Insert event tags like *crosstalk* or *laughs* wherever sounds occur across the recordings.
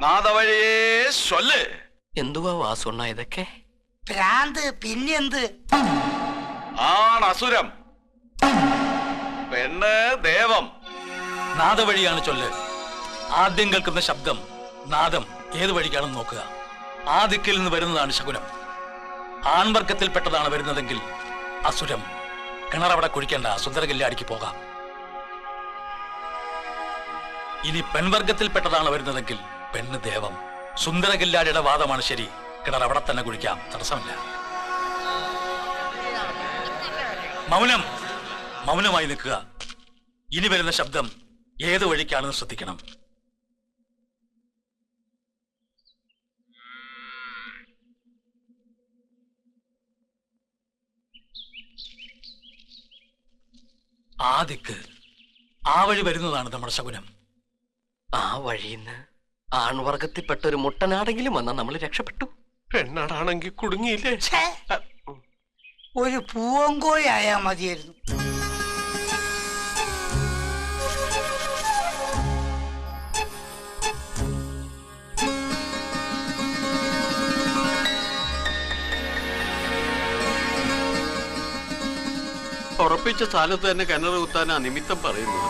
നാദവഴിയേ ചൊല്ല് എന്തുവാ വാസുണ്ണ ഇതൊക്കെ? ഭ്രാന്ത് പിന്നെന്ത്? ആണ് അസുരം പെണ്ണ് ദേവം. നാദവഴിയാണ് ചൊല്ല്. ആദ്യം കേൾക്കുന്ന ശബ്ദം നാദം. ഏത് വഴിക്കാണെന്ന് നോക്കുക. ആ ദിക്കിൽ നിന്ന് വരുന്നതാണ് ശകുനം. ആൺവർഗത്തിൽപ്പെട്ടതാണ് വരുന്നതെങ്കിൽ അസുരം. കിണറവിടെ കുഴിക്കേണ്ട. സുന്ദരകല്യാടിക്ക് പോകാം. ഇനി പെൺവർഗത്തിൽപ്പെട്ടതാണ് വരുന്നതെങ്കിൽ പെണ്ണ് ദേവം. സുന്ദരകില്ലാടിയുടെ വാദമാണ് ശരി. കിണർ അവിടെ തന്നെ കുഴിക്കാം. തടസ്സമില്ല. മൗനം. മൗനമായി നിൽക്കുക. ഇനി വരുന്ന ശബ്ദം ഏത് വഴിക്കാണെന്ന് ശ്രദ്ധിക്കണം. ആ ദിക്ക് ആ വഴി വരുന്നതാണ് നമ്മുടെ ശകുനം. ആ വഴിയിന്ന് ആൺവർഗത്തിൽപ്പെട്ട ഒരു മുട്ടനാടെങ്കിലും വന്നാൽ നമ്മൾ രക്ഷപ്പെട്ടു. പെണ്ണാടാണെങ്കിൽ കുടുങ്ങിയില്ലേ? ഒരു പൂവങ്കോയായാ ആയാ മതിയായിരുന്നു. ഉറപ്പിച്ച സ്ഥലത്ത് തന്നെ കിണർ കുത്താനാ നിമിത്തം പറയുന്നത്.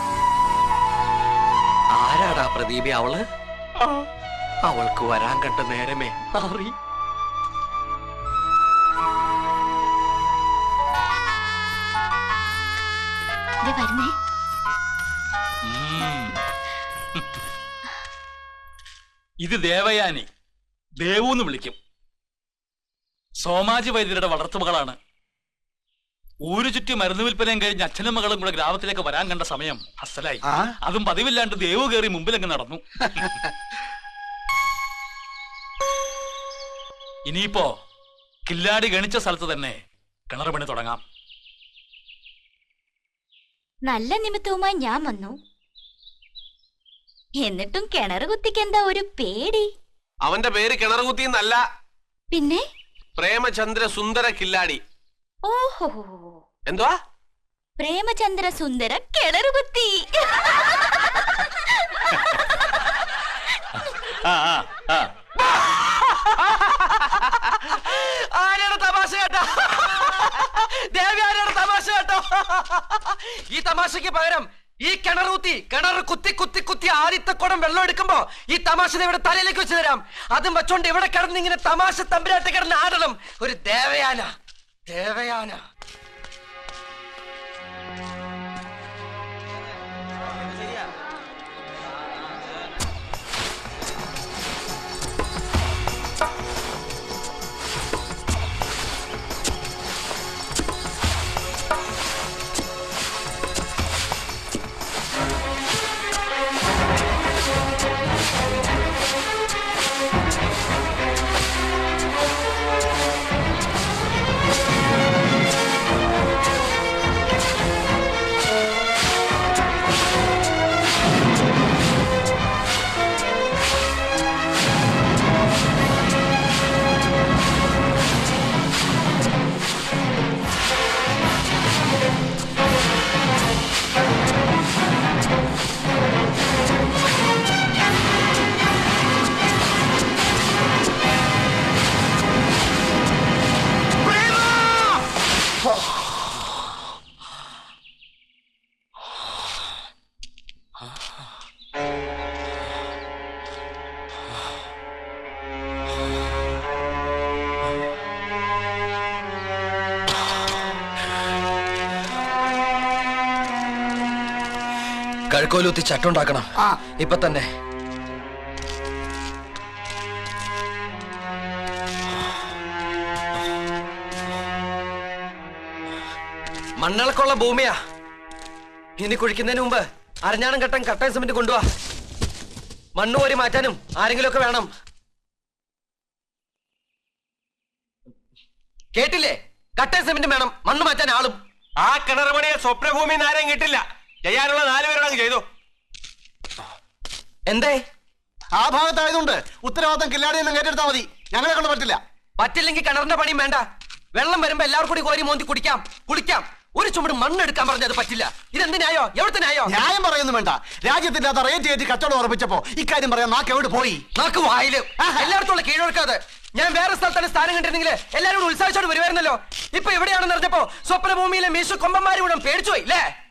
ആരാടാ പ്രദീപി അവൾ? അവൾക്ക് വരാൻ കണ്ട നേരമേ അറി വരുന്നേ. ഇത് ദേവയാനി. ദേവു എന്ന് വിളിക്കും. സോമാജി വൈദ്യരുടെ വളർത്തുമകളാണ്. ഊരു ചുറ്റി മരുന്ന് വിൽപ്പനയും കഴിഞ്ഞ് അച്ഛനും മകളും കൂടെ ഗ്രാമത്തിലേക്ക് വരാൻ കണ്ട സമയം അസലായി അതും പതിവില്ലാണ്ട് ദേവ് കയറി മുമ്പിലങ്ങ് നടന്നു. *laughs* ഇനിയിപ്പോ കില്ലാടി ഗണിച്ച സ്ഥലത്ത് തന്നെ കിണർ പണി തുടങ്ങാം. നല്ല നിമിത്തവുമായി ഞാൻ വന്നു. എന്നിട്ടും കിണർ കുത്തിക്കെന്താ ഒരു പേടി? അവന്റെ പേര് കിണർ കുത്തി എന്നല്ല പിന്നെ? പ്രേമചന്ദ്ര സുന്ദര കില്ലാടി. ഓഹോ. എന്തുവാ? പ്രേമചന്ദ്ര സുന്ദര കിണർ കുത്തി ആ ആ ആ. ആരാണ് തമാശ കേട്ടോ? ദേവി ആരാണ് തമാശ കേട്ടോ? ഈ തമാശക്ക് പകരം ഈ കിണർ കുത്തി കിണർ കുത്തി കുത്തി കുത്തി ആദ്യത്തെ കുടം വെള്ളം എടുക്കുമ്പോ ഈ തമാശ ഇവിടെ തലയിലേക്ക് വെച്ച് തരാം. അതും വെച്ചോണ്ട് ഇവിടെ കിടന്ന് ഇങ്ങനെ തമാശ തമ്പുരാട്ട് കിടന്ന് ആടണം. ഒരു ദേവയാന. ദേവയാന കഴുക്കോലൂത്തി ചട്ടുണ്ടാക്കണം. ആ. ഇപ്പൊ തന്നെ. മണ്ണിളക്കുള്ള ഭൂമിയാ. ഇനി കുഴിക്കുന്നതിന് മുമ്പ് അരഞ്ഞാണം കെട്ടൻ കട്ടൻ സിമെന്റ് കൊണ്ടുവാ. മണ്ണ് കോരി മാറ്റാനും ആരെങ്കിലും ഒക്കെ വേണം. കേട്ടില്ലേ? കട്ടൻ സിമെന്റ് വേണം. മണ്ണ് മാറ്റാൻ ആളും. ആ കിണർ പണിയെ സ്വപ്നഭൂമി ആരെയും കിട്ടില്ല ചെയ്യാനുള്ള നാലുപേരോട് അങ്ങ് ചെയ്തു. എന്തേ? ആ ഭാഗത്തായതുകൊണ്ട് ഉത്തരവാദിത്തം കില്ലാടി നിന്ന് ഏറ്റെടുത്താൽ മതി. ഞങ്ങളെ കൊണ്ട് പറ്റില്ല. പറ്റില്ലെങ്കിൽ കിണറിന്റെ പണിയും വേണ്ട. വെള്ളം വരുമ്പോ എല്ലാവർക്കും കൂടി കോരി മോന്തി കുടിക്കാം. കുളിക്കാം. ഒരു ചുമട് മണ്ണെടുക്കാൻ പറഞ്ഞത് പറ്റില്ല. ഇതെന്ത് ന്യായോ? എവിടുത്തെ ന്യായോ? ന്യായം പറയുന്നു വേണ്ട. രാജ്യത്തിന്റെ അത് റേറ്റ് കയറ്റി കച്ചവടം ഉറപ്പിച്ചപ്പോ ഇക്കാര്യം പറയാൻ നാക്ക് എവിടെ പോയി? നാക്ക് വായിൽ. എല്ലായിടത്തുള്ള കീഴൊടുക്കാതെ ഞാൻ വേറെ സ്ഥലത്താണ് സ്ഥാനം കണ്ടിരുന്നെങ്കിൽ എല്ലാവരും ഉത്സാഹിച്ചോട് വരുമായിരുന്നല്ലോ ഇപ്പൊ എവിടെയാണെന്ന് അറിഞ്ഞപ്പോ സ്വപ്നഭൂമിയിലെ മീശു കൊമ്പന്മാരും കൂടെ പേടിച്ചു പോയി അല്ലേ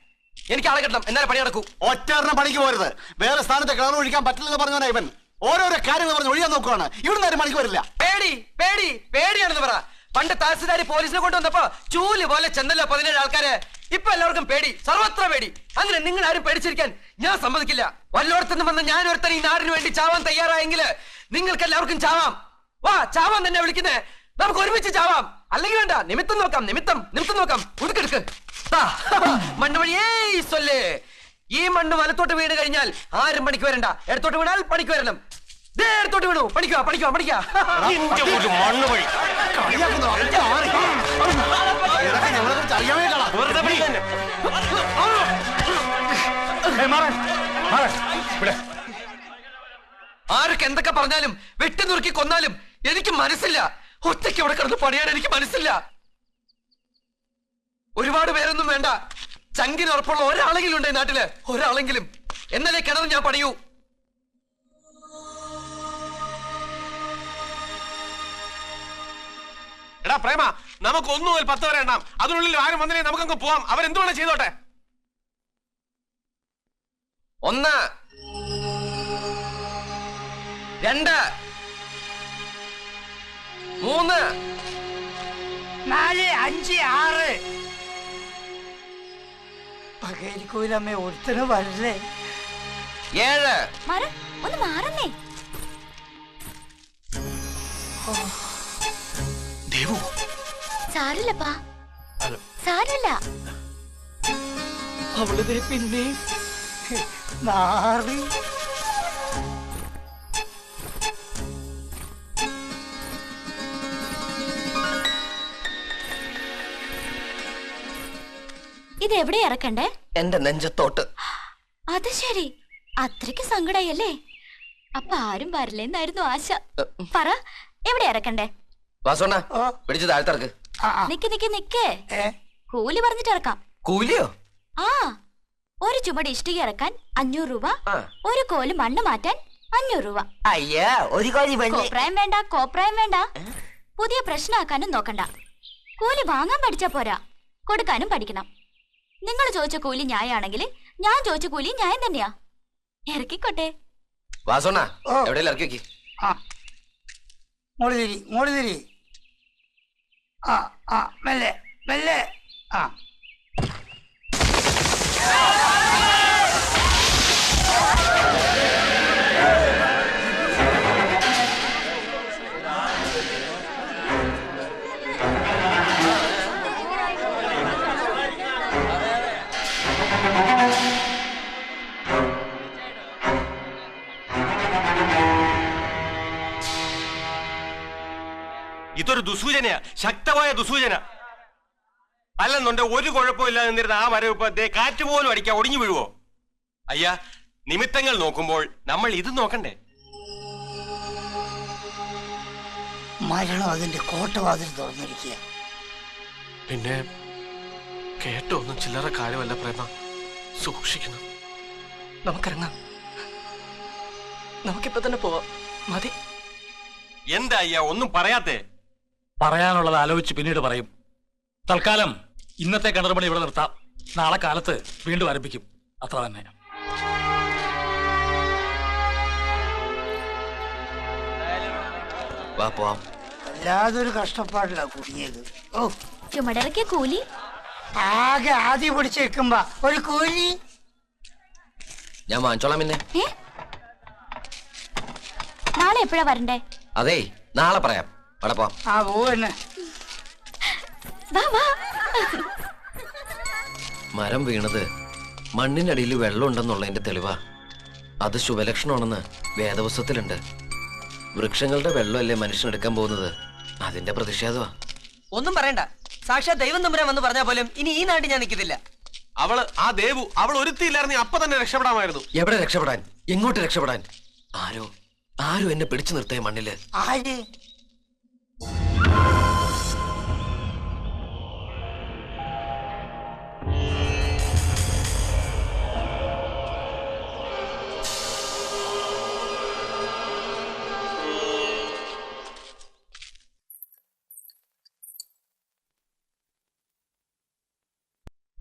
എനിക്ക് ആളെ കിട്ടണം. എന്നാലും പണി നടക്കൂ. ഒറ്ററിനെ പണിക്ക് പോരുത്. വേറെ സ്ഥാനത്ത് കിണർ ഒഴിക്കാൻ പറ്റില്ലെന്ന് പറഞ്ഞവനാ ഇവൻ. ഓരോരോ കാര്യങ്ങൾ പറഞ്ഞ് ഒഴിയാൻ നോക്കുവാണ്. ഇവിടുന്ന് ആരും പണിക്ക് വരില്ല. പേടി പേടി പേടിയാണെന്ന് പറ. പണ്ട് താസിദാരി പോലീസിനെ കൊണ്ടുവന്നപ്പോ ചൂൽ പോലെ ചെന്നല്ലോ പതിനേഴ് ആൾക്കാര്. ഇപ്പൊ എല്ലാവർക്കും പേടി. സർവത്ര പേടി. അങ്ങനെ നിങ്ങൾ ആരും പേടിച്ചിരിക്കാൻ ഞാൻ സമ്മതിക്കില്ല. വല്ലോടത്തുനിന്ന് വന്ന ഞാൻ ഒരുത്തൻ ഈ നാടിന് വേണ്ടി ചാവാൻ തയ്യാറായെങ്കിൽ നിങ്ങൾക്ക് എല്ലാവർക്കും ചാവാം. വാ ചാവാൻ തന്നെ വിളിക്കുന്നേ. നമുക്ക് ഒരുമിച്ച് ചാവാം. അല്ലെങ്കിൽ വേണ്ട നിമിത്തം നോക്കാം നിമിത്തം നിമിത്തം നോക്കാം. കുടുക്കെടുക്ക് *laughs* മണ്ണ് വഴിയേ സൊല്ലേ ഈ മണ്ണ് വലത്തോട്ട് വീട് കഴിഞ്ഞാൽ ആരും പണിക്ക് വരണ്ട. ഇടത്തോട്ട് വീണാൽ പണിക്ക് വരണം. ദേ ഇടത്തോട്ട് വീണു. പണിക്കുക പണിക്കുക പണിക്കുക മണ്ണ് വഴി. ആരൊക്കെ എന്തൊക്കെ പറഞ്ഞാലും വെട്ടി നുറുക്കി കൊന്നാലും എനിക്ക് മനസ്സില്ല. ഒറ്റയ്ക്ക് അവിടെ കിടന്ന് പണിയാൻ എനിക്ക് മനസ്സില്ല. ഒരുപാട് പേരൊന്നും വേണ്ട. ചങ്കിന് ഉറപ്പുള്ള ഒരാളെങ്കിലും ഉണ്ട് ഈ നാട്ടിൽ. ഒരാളെങ്കിലും. എന്നാലേ കിണർ ഞാൻ പണിയൂ? എടാ പ്രേമ നമുക്ക് ഒന്നു മുതൽ പത്ത് വരെ എണ്ണാം. അതിനുള്ളിൽ ആരും വന്നില്ലേ നമുക്കങ്ങ് പോവാം. അവരെന്തു വേണം ചെയ്തോട്ടെ. ഒന്ന് രണ്ട് മൂന്ന്. നാല് അഞ്ച് ആറ്. പകരിക്കൂലമ്മേ ഒരുത്തന് വരല്ലേ? ഏഴ്. മറ ഒന്ന് മാറുന്നേ ദേവു. സാരില്ലപ്പാ. സാരില്ല. അവളിത് പിന്നെ നാറി. ഇത് എവിടെ ഇറക്കണ്ടേ? എന്റെ നെഞ്ചത്തോട്ട്. അത് ശരി. അത്രയ്ക്ക് സങ്കടായല്ലേ? അപ്പൊ ആരും വരില്ലെന്നായിരുന്നു ആശ. പറ എവിടെ ഇറക്കണ്ടേ. പിടിച്ച് താഴ്ത്തിറക്ക്. നിക്ക് നിക്ക് നിക്കേ. കൂലി പറഞ്ഞിട്ട് ഇറക്കാം. കൂലിയോ? ആ. ഒരു ചുമട് ഇഷ്ടിക ഇറക്കാൻ അഞ്ഞൂറ് രൂപ ഒരു കോൽ മണ്ണ് മാറ്റാൻ അഞ്ഞൂറ് രൂപ. അയ്യാ ഒരു കോപ്രായം വേണ്ട കോപ്രായം വേണ്ട. പുതിയ പ്രശ്നമാക്കാനും നോക്കണ്ട. കൂലി വാങ്ങാൻ പഠിച്ചാ പോരാ. കൊടുക്കാനും പഠിക്കണം. നിങ്ങൾ ചോദിച്ച കൂലി ന്യായാണെങ്കിൽ ഞാൻ ചോദിച്ച കൂലി ന്യായം തന്നെയാ. ഇറക്കിക്കോട്ടെ. എവിടെയെങ്കിലും ഇറക്കി വെക്കി. ആ ആ മെല്ലെ മെല്ലെ. ആ. ഇതൊരു ദുസൂചനയാ. ശക്തമായ ദുസൂചന. അല്ലെന്നുണ്ടെ ഒരു കുഴപ്പമില്ല നിന്നിരുന്ന ആ മരം ഇപ്പൊ ദേ കാറ്റ് പോലും അടിക്കാൻ ഒടിഞ്ഞു വീഴുവോ? അയ്യാ നിമിത്തങ്ങൾ നോക്കുമ്പോൾ നമ്മൾ ഇത് നോക്കണ്ടേ? മരണം അതിന്റെ കോട്ടവാതിൽ തുറന്നിരിക്കുക. പിന്നെ കേട്ടോ ഒന്നും ചില്ലറ കാര്യമല്ല പ്രേമ. സൂക്ഷിക്കണം. നമുക്കിറങ്ങാം. നമുക്കിപ്പോ തന്നെ പോവാം. മതി. എന്താ അയ്യാ ഒന്നും പറയാത്തേ? പറയാനുള്ളത് ആലോചിച്ച് പിന്നീട് പറയും. തൽക്കാലം ഇന്നത്തെ കിണറുപണി ഇവിടെ നിർത്താം. നാളെ കാലത്ത് വീണ്ടും ആരംഭിക്കും. അത്ര തന്നെ. വല്ലാതൊരു കഷ്ടപ്പാടില്ല കുടുങ്ങിയത്. ഓ. ചുമടിറക്കിയ കൂലി? ആകെ ആദ്യം പിടിച്ച് വെക്കുമ്പോ ഒരു കൂലി? ഞാൻ വാങ്ങിച്ചോളാം പിന്നെ. നാളെ എപ്പോഴാ വരണ്ടേ? അതെ നാളെ പറയാം. പോവാം ആ പോവന്നെ. വാ വാ. മരം വീണത് മണ്ണിനടിയിൽ വെള്ളം ഉണ്ടെന്നുള്ളതിന്റെ തെളിവാ. അത് ശുഭലക്ഷണമാണെന്ന് വേദപുസ്തകത്തിലുണ്ട്. വൃക്ഷങ്ങളുടെ വെള്ളമല്ലേ മനുഷ്യനെടുക്കാൻ പോകുന്നത്? അതിന്റെ പ്രതിഷേധമാ. ഒന്നും പറയണ്ട. സാക്ഷാ ദൈവം തമ്പുരാൻ വന്ന് പറഞ്ഞാൽ പോലും ഇനി ഈ നാട്ടിൽ ഞാൻ നിൽക്കത്തില്ല. അവൾ ആ ദേവു അവൾ ഒരുത്തിയില്ലായിരുന്നു അപ്പൊ തന്നെ രക്ഷപ്പെടാമായിരുന്നു. എവിടെ രക്ഷപ്പെടാൻ? എങ്ങോട്ട് രക്ഷപ്പെടാൻ? ആരോ ആരോ എന്നെ പിടിച്ചു നിർത്തേ മണ്ണിൽ. ആര്?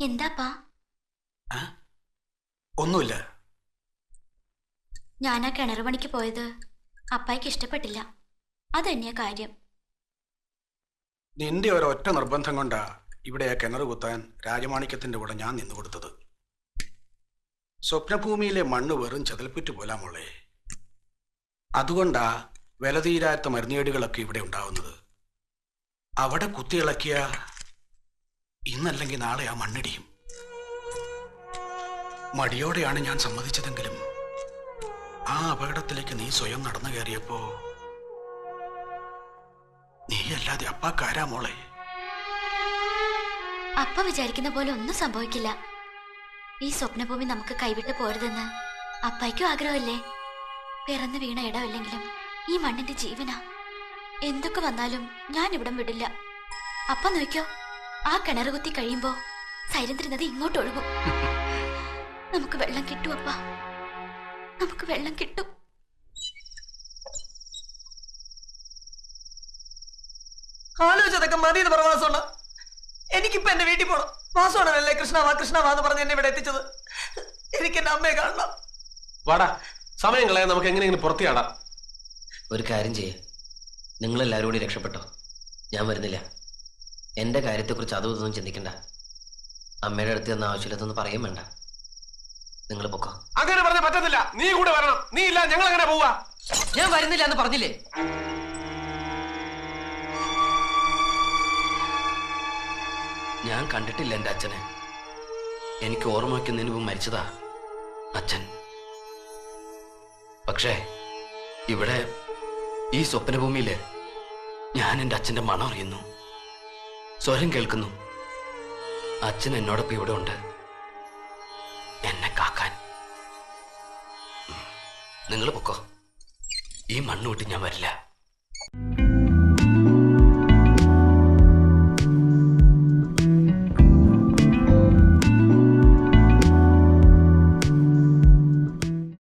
എന്താപ്പാ? ഒന്നുമില്ല. ഞാൻ ആ കിണർ പണിക്ക് പോയത്. അപ്പായിക്ക് ഇഷ്ടപ്പെട്ടില്ല. അതന്നെയാ കാര്യം. നിന്റെ ഒറ്റ നിർബന്ധം കൊണ്ടാ ഇവിടെ ആ കിണർ കുത്താൻ രാജമാണിക്യത്തിന്റെ കൂടെ ഞാൻ നിന്നു കൊടുത്തത്. സ്വപ്നഭൂമിയിലെ മണ്ണ് വെറും ചതൽപ്പുറ്റ് പോലാ മോളെ. അതുകൊണ്ടാ വിലതീരാത്ത മരുന്നേടുകളൊക്കെ ഇവിടെ ഉണ്ടാവുന്നത്. അവിടെ കുത്തിയിളക്കിയ ഇന്നല്ലെങ്കിൽ നാളെ ആ മണ്ണിടിയും. മടിയോടെയാണ് ഞാൻ സമ്മതിച്ചതെങ്കിലും ആ അപകടത്തിലേക്ക് നീ സ്വയം നടന്നു കയറിയപ്പോ നീ അല്ലാതെ അപ്പാക്കാരാ മോളെ? അപ്പ വിചാരിക്കുന്ന പോലെ ഒന്നും സംഭവിക്കില്ല. ഈ സ്വപ്നഭൂമി നമുക്ക് കൈവിട്ട് പോരുതെന്ന് അപ്പായ്ക്കും ആഗ്രഹമല്ലേ? പിറന്നു വീണ ഇടമല്ലെങ്കിലും ഈ മണ്ണിന്റെ ജീവനാ. എന്തൊക്കെ വന്നാലും ഞാൻ ഇവിടം വിടില്ല. അപ്പ നോക്കിയോ? ആ കിണർ കുത്തി കഴിയുമ്പോ സൈലന്ദ്ര നദി ഇങ്ങോട്ട് ഒഴുകും. നമുക്ക് വെള്ളം കിട്ടും അപ്പ. നമുക്ക് വെള്ളം കിട്ടും. ആലോചിച്ചതൊക്കെ മതി എന്ന് പറ വാസോണ്ണ. എനിക്കിപ്പോ എന്റെ വീട്ടിൽ പോണം. വാസോണല്ലേ കൃഷ്ണ വാ കൃഷ്ണ വാ എന്ന് പറഞ്ഞ് എന്നെ ഇവിടെ എത്തിച്ചത്? എനിക്ക് എന്റെ അമ്മയെ കാണണം. വാടാ സമയം കളയാൻ നമുക്ക് എങ്ങനെയെങ്കിലും പുറത്തു ഒരു കാര്യം ചെയ്യേ. നിങ്ങളെല്ലാവരും കൂടി രക്ഷപ്പെട്ടോ? ഞാൻ വരുന്നില്ല. എന്റെ കാര്യത്തെക്കുറിച്ച് അതും ഇതൊന്നും ചിന്തിക്കണ്ട. അമ്മയുടെ അടുത്ത് എന്ന ആവശ്യമില്ലാത്തൊന്നും പറയും വേണ്ട. നിങ്ങൾ പൊക്കോ. അങ്ങനെ പറഞ്ഞ പറ്റത്തില്ല. നീ കൂടെ വരണം. നീ ഇല്ല ഞങ്ങൾ അങ്ങനെ പോവാ. ഞാൻ വരുന്നില്ല എന്ന് പറഞ്ഞില്ലേ? ഞാൻ കണ്ടിട്ടില്ല എന്റെ അച്ഛനെ. എനിക്ക് ഓർമ്മ വയ്ക്കുന്നതിന് മുമ്പ് മരിച്ചതാ അച്ഛൻ. പക്ഷേ ഇവിടെ ഈ സ്വപ്നഭൂമിയിൽ ഞാൻ എന്റെ അച്ഛന്റെ മണം അറിയുന്നു. സ്വരം കേൾക്കുന്നു. അച്ഛൻ എന്നോടൊപ്പം ഇവിടെ ഉണ്ട്. എന്നെ കാക്കാൻ. നിങ്ങൾ പൊക്കോ. ഈ മണ്ണ് വിട്ട് ഞാൻ വരില്ല.